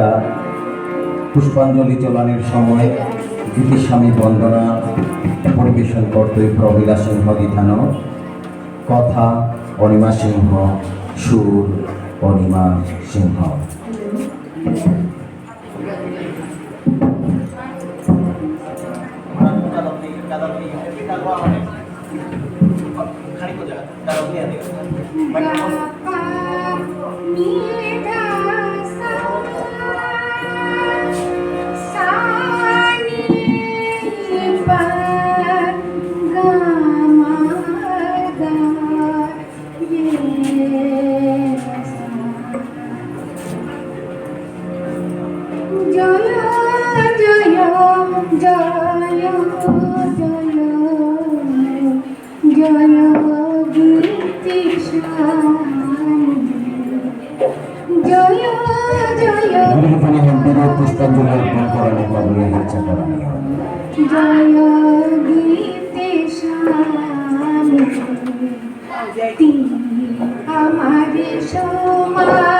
আমরা পুষ্পাঞ্জলি চলানের সময় স্বামী বন্দনা পরিবেশন করতে প্রবীলা সিংহ গীতানো কথা অনিমা সিংহ সুর অনিমা সিংহ खाने চন্দ্রের প্রেম করালে কবরে ইচ্ছা করা আমাদের সময়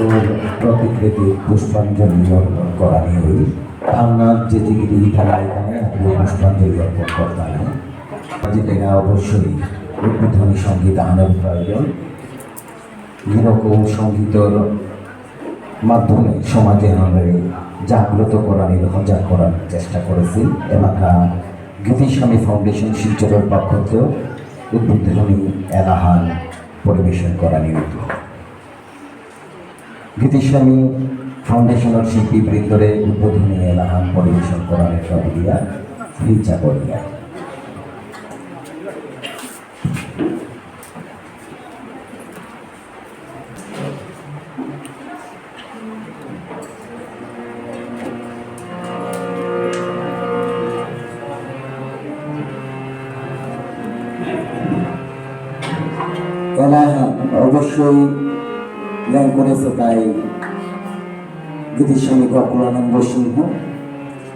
ঠাকুর প্রতিকৃতি পুষ্পাঞ্জলি অর্পণ করা নিয়ে আপনার যে টিকিটি খেলা এখানে আপনি পুষ্পাঞ্জলি অর্পণ করতেন যেটা অবশ্যই উদ্বোধনী সংগীত আনার প্রয়োজন। যেরকম সঙ্গীতর মাধ্যমে সমাজে আমাদের জাগ্রত করার সজাগ করার চেষ্টা করেছি। এলাকা গীতিস্বামী ফাউন্ডেশন শিলচরের পক্ষ থেকেও উদ্বোধনী এলাহান পরিবেশন করা নিয়মিত গীতিস্বামী ফাউন্ডেশনের শিল্পী বৃন্দরে উদ্বোধনী এলাহান পরিবেশন করার সবিয়া ইচ্ছা করিয়া এলাহান অবশ্যই ল্যাং করেছে তাই গীতিস্বামী গকুলানন্দ সিংহ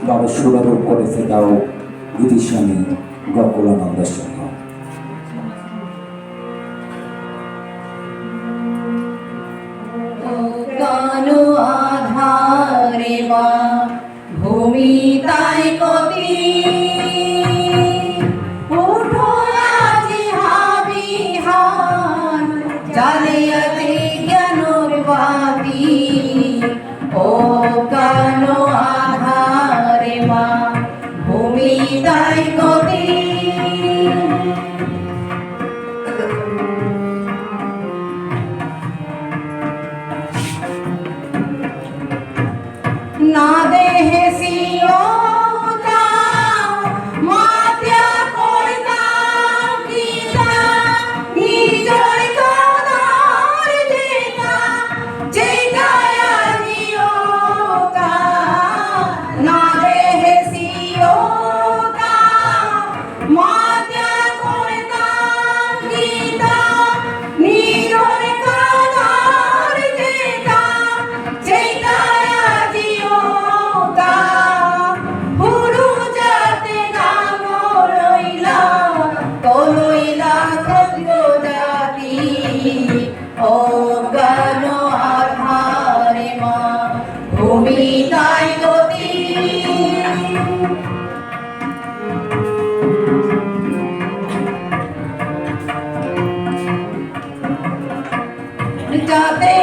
বাবা সুরারোপ করেছে তাও গীতিস্বামী গকুলানন্দ সিংহ। ভূমি Nagkape!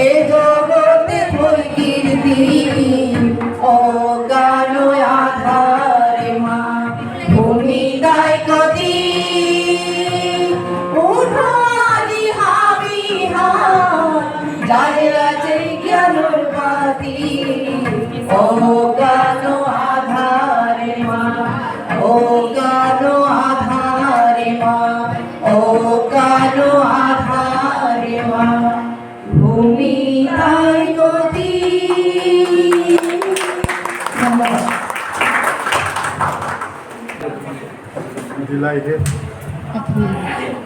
Pedro. Abdullah